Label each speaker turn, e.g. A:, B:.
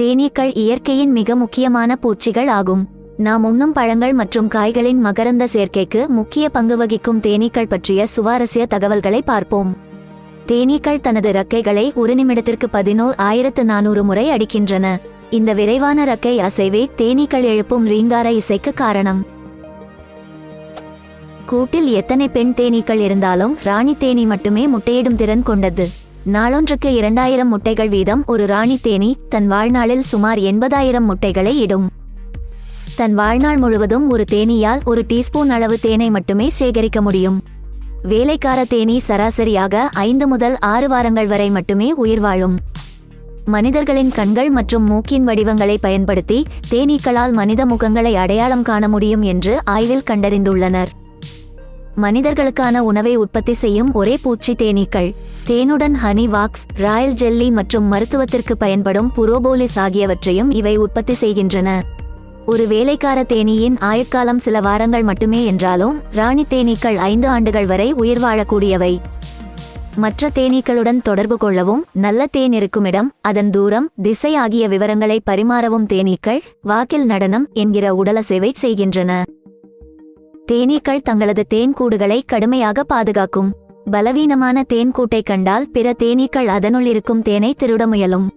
A: தேனீக்கள் இயற்கையின் மிக முக்கியமான பூச்சிகள் ஆகும். நாம் உண்ணும் பழங்கள் மற்றும் காய்களின் மகரந்த சேர்க்கைக்கு முக்கிய பங்கு வகிக்கும் தேனீக்கள் பற்றிய சுவாரஸ்ய தகவல்களை பார்ப்போம். தேனீக்கள் தனது ரக்கைகளை ஒரு நிமிடத்திற்கு பதினோர் ஆயிரத்து நானூறு முறை அடிக்கின்றன. இந்த விரைவான ரக்கை அசைவே தேனீக்கள் எழுப்பும் ரீங்கார இசைக்கு காரணம். கூட்டில் எத்தனை பெண் தேனீக்கள் இருந்தாலும் ராணி தேனீ மட்டுமே முட்டையிடும் திறன் கொண்டது. நாளொன்றுக்கு இரண்டாயிரம் முட்டைகள் வீதம் ஒரு ராணி தேனி தன் வாழ்நாளில் சுமார் எண்பதாயிரம் முட்டைகளை இடும். தன் வாழ்நாள் முழுவதும் ஒரு தேனீயால் ஒரு டீஸ்பூன் அளவு தேனை மட்டுமே சேகரிக்க முடியும். வேலைக்கார தேனீ சராசரியாக ஐந்து முதல் ஆறு வாரங்கள் வரை மட்டுமே உயிர் வாழும். மனிதர்களின் கண்கள் மற்றும் மூக்கின் வடிவங்களை பயன்படுத்தி தேனீக்களால் மனித முகங்களை அடையாளம் காண முடியும் என்று ஆய்வில் கண்டறிந்துள்ளனர். மனிதர்களுக்கான உணவை உற்பத்தி செய்யும் ஒரே பூச்சி தேனீக்கள். தேனுடன் ஹனி வாக்ஸ் ராயல் ஜெல்லி மற்றும் மருத்துவத்திற்கு பயன்படும் புரோபோலிஸ் ஆகியவற்றையும் இவை உற்பத்தி செய்கின்றன. ஒரு வேலைக்கார தேனீயின் ஆயுட்காலம் சில வாரங்கள் மட்டுமே என்றாலும் ராணி தேனீக்கள் ஐந்து ஆண்டுகள் வரை உயிர் வாழக்கூடியவை. மற்ற தேனீக்களுடன் தொடர்பு கொள்ளவும் நல்ல தேன் இருக்குமிடம் அதன் தூரம் திசை ஆகிய விவரங்களை பரிமாறவும் தேனீக்கள் வாக்கில் நடனம் என்கிற உடலசேவை செய்கின்றன. தேனீக்கள் தங்களது தேன் கூடுகளை கடுமையாக பாதுகாக்கும். பலவீனமான தேன் கூட்டை கண்டால் பிற தேனீக்கள் அதனுள் இருக்கும் தேனை திருட முயலும்.